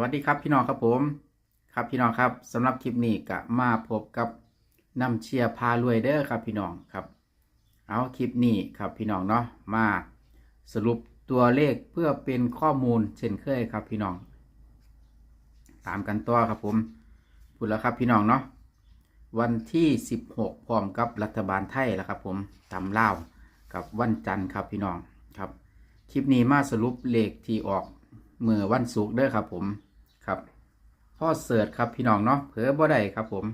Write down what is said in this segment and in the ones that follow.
วัสดีครับพี่น้องครับผมครับพี่น้องครับสำหรับคลิปนี้ก็มาพบกับน้ำเชียร์พารวยเด้อครับพี่น้องครับเอาคลิปนี้ครับพี่น้องเนาะมาสรุปตัวเลขเพื่อเป็นข้อมูลเช่นเคยครับพี่น้อง ตามกันต่อครับผมพูดแล้วครับพี่น้องเนาะวันที่ 16 พร้อมกับรัฐบาลไทยแล้วครับผมตำเล่ากับวันจันทร์ครับพี่น้องครับคลิปนี้มาสรุปเลขที่ออก มื่อวันศุกร์เด้อครับผมครับพ่อเสิร์ชครับพี่น้องเนาะเผลอบ่ได้ครับผม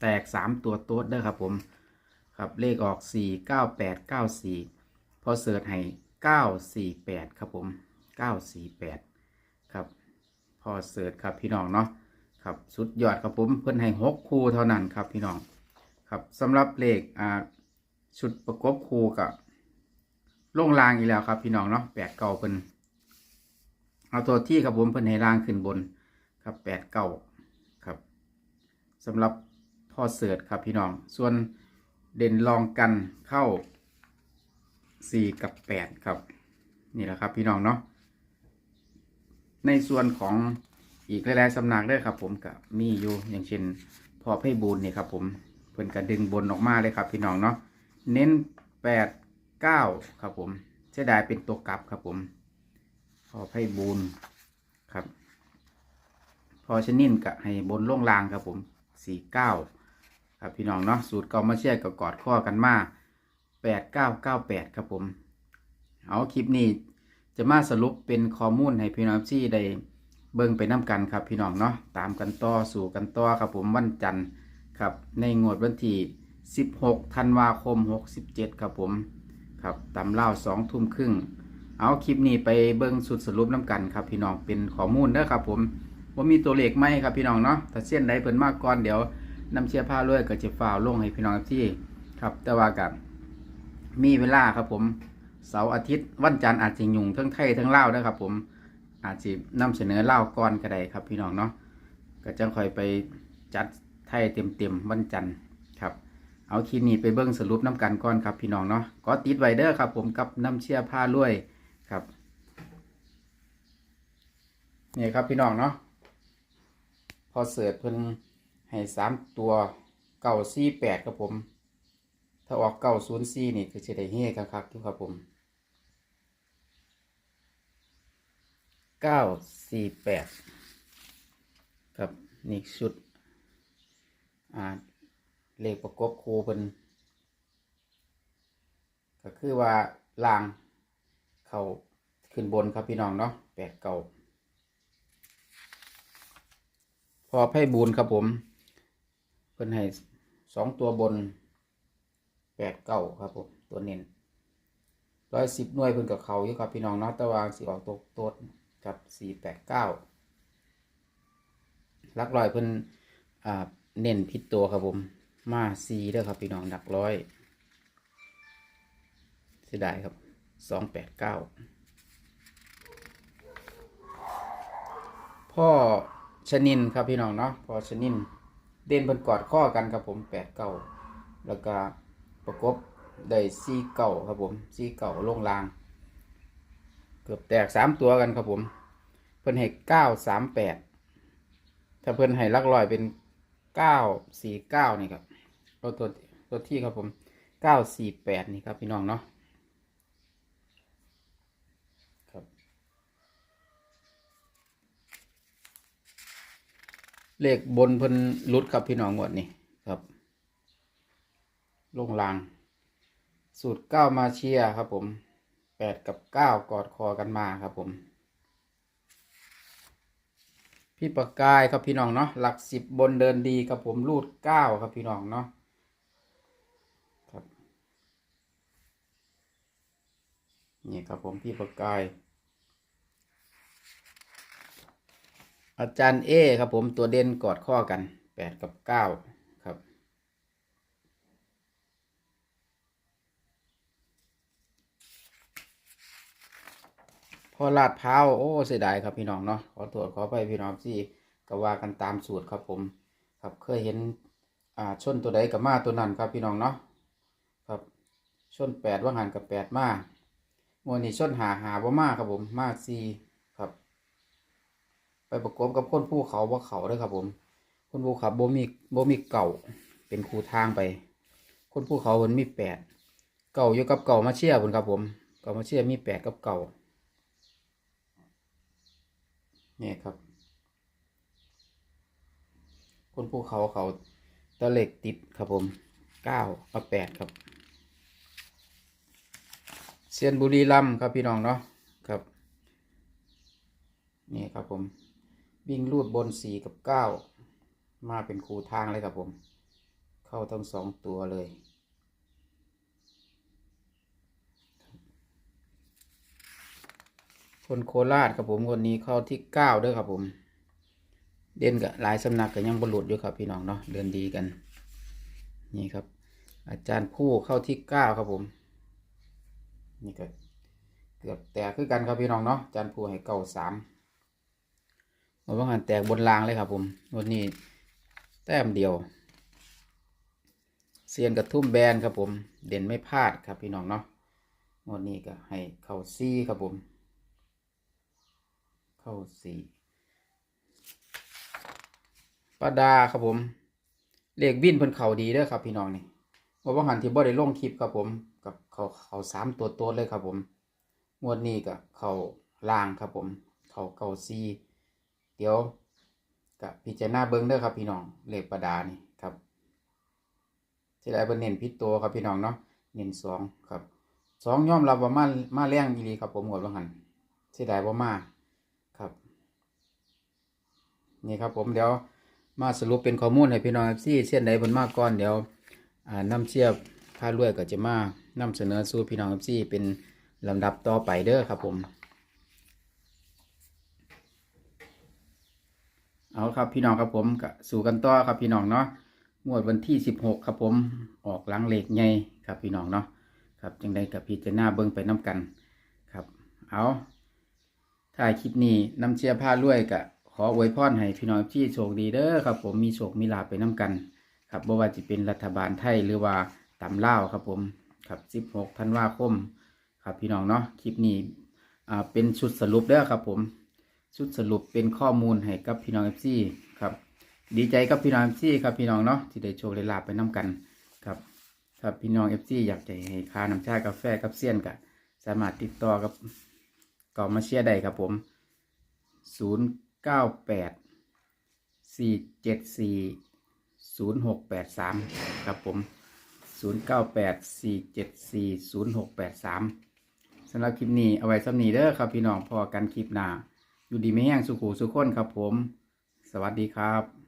แตกสามตัวโต๊ดเด้อครับผม ครับเลขออกสี่เก้าแปดเก้าสี่พอเสิร์ชให้เก้าสี่แปดครับผมเก้าสี่แปดครับพอเสิร์ชครับพี่น้องเนาะครับสุดยอดครับผมเพิ่นให้หกคู่เท่านั้นครับพี่น้องครับสำหรับเลขอ่าชุดประกบคู่กับลงรางอีกแล้วครับพี่น้องเนาะแปดเก่าเพิ่น เอาตัวที่ครับผมเพิ่นให้รางขึ้นบนครับแปดเก่าครับสำหรับพ่อเสิร์ชครับพี่น้อง ส่วนเด่นรองกันเข้าสี่กับแปดครับ นี่แหละครับพี่น้องเนาะในส่วนของอีกหลายๆสำนักด้วยครับ ผมก็มีอยู่อย่างเช่นพอไพ่บูนนี่ครับผมเพิ่นก็ดึงบนออกมาเลยครับ พี่น้องเนาะเน้นแปดเก้าครับผมเสียดายเป็นตัวกลับครับผม พอไพ่บูนครับ พอชนินกับให้บนล่งลางครับผมสี่เก้าครับพี่น้องเนาะสูตรกามาเชียกับกอดข้อกันมาแปดเก้าเก้าแปดครับผม เอาคลิปนี้จะมาสรุปเป็นข้อมูลให้พี่น้องที่ได้เบิ่งไปน้ากันครับพี่น้องเนาะตามกันต่อสู่กันต่อครับผมวันจันทร์ครับ ในงวดวันที่ 16 ธันวาคม 67 ครับผม ครับตำเล่าสองทุ่มครึ่ง เอาคลิปนี้ไปเบิ้งสุดสรุปน้ำกันครับพี่น้องเป็นข้อมูลเด้อครับ ผมว่ามีตัวเลขไหมครับพี่น้องเนาะถ้าเส้นใดเพิ่นมากก่อนเดี๋ยวนำเชียร์ผ้าเลยก็จะฝ่าลงให้พี่น้องที่ครับแต่ว่ากับมีเวลาครับผมเสาร์อาทิตย์วันจันทร์อาจจะยุ่งทั้งไทยทั้งเล่านะครับ ผมอาจจะนำเสนอเล่าก่อนก็ได้ครับ พี่น้องเนาะก็จะค่อยไปจัดไทยเต็มๆวันจันทร์ครับเอาคลิปนี้ไปเบิ้งสรุปน้ำกันก่อนครับพี่น้องเนาะก็ติดไว้เด้อครับผมกับน้ำเชี่ยผ้าลวยครับ นี่ครับพี่น้องเนาะพอเสิร์ชเพิ่นให้สามตัวเก้าสี่แปดครับผม ถ้าออกเก้าศูนย์สี่นี่คือจะได้เฮครับครับทุกครับผมเก้าสี่แปดครับนี่ชุดอ่าเลขประกบครูเป็นก็คือว่าลางเขาขึ้นบนครับพี่น้องเนาะแปดเก่า พอไพ่บูนครับผม เพิ่นให้สองตัวบนแปดเก้าครับผม ตัวเน้นร้อยสิบหน่วยเพิ่นกับเขาอยู่ครับพี่น้องเนาะตะวางสีออกตกตัวกับสี่แปดเก้าลักลอยเพิ่นอ่าเน้นพิษตัวครับผม มาซีเด้อครับพี่น้องดักร้อยเสียดายครับสองแปดเก้าพ่อ ชนินครับพี่น้องเนาะพอชนิน เด่นบนกอดข้อกันครับผมแปดเก้าแล้วก็ประกบได้ซีเก่าครับผมซีเก่าลงลาง เกือบแตกสามตัวกันครับผม เพิ่นให้เก้าสามแปดถ้าเพิ่นให้ลักลอยเป็นเก้าสี่เก้านี่ครับตัวตัวตัวที่ครับผมเก้าสี่แปดนี่ครับพี่น้องเนาะครับ เลขบนเพิ่นรุดครับพี่น้องหมดนี่ครับ ลงลาง สูตรเก้ามาเชียครับผมแปดกับเก้ากอดคอกันมาครับผม พี่ประกายครับพี่น้องเนาะหลักสิบบนเดินดีครับผมรูดเก้าครับพี่น้องเนาะครับนี่ครับผมพี่ประกาย อาจารย์เอครับผมตัวเด่นกอดข้อกันแปดกับเก้าครับ พอลาดพร้าโอ้เสียดายครับพี่น้องเนาะขอตรวจขอไปพี่น้องที่ก็ว่ากันตามสูตรครับผม ครับเคยเห็นอ่าชนตัวใดกับมาตัวนั้นครับพี่น้องเนาะครับชนแปดว่างหันกับแปดมาโมนี่ชนหาหาว่ามาครับผมมาซีครับ ไปประกบกับคนภูเขาบ่าเขาเด้อครับ ผม คนภูเขาโบมีโบมีเก่าเป็นครูทางไป คนภูเขาเพิ่นมีแปดเก่าอยู่กับเก่ามาเชียร์เพิ่นครับ ผมเก่ามาเชียร์มีแปดกับเก่าเนี่ยครับ คนภูเขาเขาตะเหล็กติดครับผมเก้ากับแปดครับเซียนบุรีรัมครับพี่น้องเนาะครับ นี่ครับผม วิ่งรูดบนสี่กับเก้ามาเป็นคูทางเลยครับผม เข้าทั้งสองตัวเลย คนโคราชครับผมคนนี้เข้าที่เก้าด้อครับผม เด่นกับหลายสำนักก็ยังบรรลุดอยู่ครับพี่น้องเนาะเดินดีกัน นี่ครับ อาจารย์ผู้เข้าที่เก้าครับผม นี่ก็เกือบแตกคือกันครับพี่น้องเนาะอาจารย์ผู้ให้เก้าสาม วันว่างานแตกบนรางเลยครับผมวันนี้แต้มเดียวเซียนกระทุ่มแบนครับผม เด่นไม่พลาดครับพี่น้องเนาะวันนี้ก็ให้เข้าซี่ครับผม เข้าสี่ปาดาครับผม เลขวิ่นเพิ่นเข่าดีเด้อครับพี่น้องนี่เพราว่าหันที่บ่ได้ลงคลิปครับผม กับเขาเขาสามตัวโตัวเลยครับผม งวดนี้ก็เขาล่างครับผม เขาเก่าซีเดี๋ยวกับพิจารณาเบิ้งเด้อครับพี่น้องเลขประดานี่ครับที่ได้เพิ่นเน้นพิษตัวครับพี่น้องเนาะเน้นสองครับสองย่อมรับว่ามามาแรงอีหลีครับผมงวดว่าหันเสียดายบ่มาครับ นี่ครับผมเดี๋ยวมาสรุปเป็นข้อมูลให้พี่น้องที่เส้นใดบนมากก่อนเดี๋ยวอ่านำเชียบพารวยก็จะมานำเสนอสู่พี่น้องที่เป็นลำดับต่อไปเด้อครับผม เอาครับพี่น้องครับผมกสู่กันต่อครับพี่น้องเนาะงวดวันที่16ครับผมออกหลังเหล็กใหญ่ครับพี่น้องเนาะครับจังใดกับพี่จะหน้าเบิ้งไปน้กันครับ เอาถ่ายคลิปนี้นำเชียร์ผ้ารวยกะขออวยพรให้พี่น้องที่โชคดีเด้อครับ ผมมีโชคมีลาไปน้กัน ครับบ่ว่าจะเป็นรัฐบาลไทยหรือว่าตำเล่าครับผมครับ16ธันวาคม ครับพี่น้องเนาะคลิปนี้อ่าเป็นชุดสรุปเด้อครับผม ชุดสรุปเป็นข้อมูลให้กับพี่น้องเอฟซีครับดีใจกับพี่น้องเอฟซีครับพี่น้องเนาะที่ได้โชว์ได้ลาบไปน้กันครับครับพี่น้องเอฟซีอยากจะให้ค่าน้ำชากาแฟกับเซียนกะสามารถติดต่อกับก่ามาเชียได้ครับผมศูนย์เก้าแปดสี่เจ็ดสี่ศูนย์หกแปดสามครับผมศูนย์เก้าแปดสี่เจ็ดสี่ศูนย์หกแปดสามสำหรับคลิปนี้เอาไว้สำนีเด้อครับพี่น้องพอกันคลิปหน้า อยู่ดีไม่แห้งสุขูสุขคนครับผม สวัสดีครับ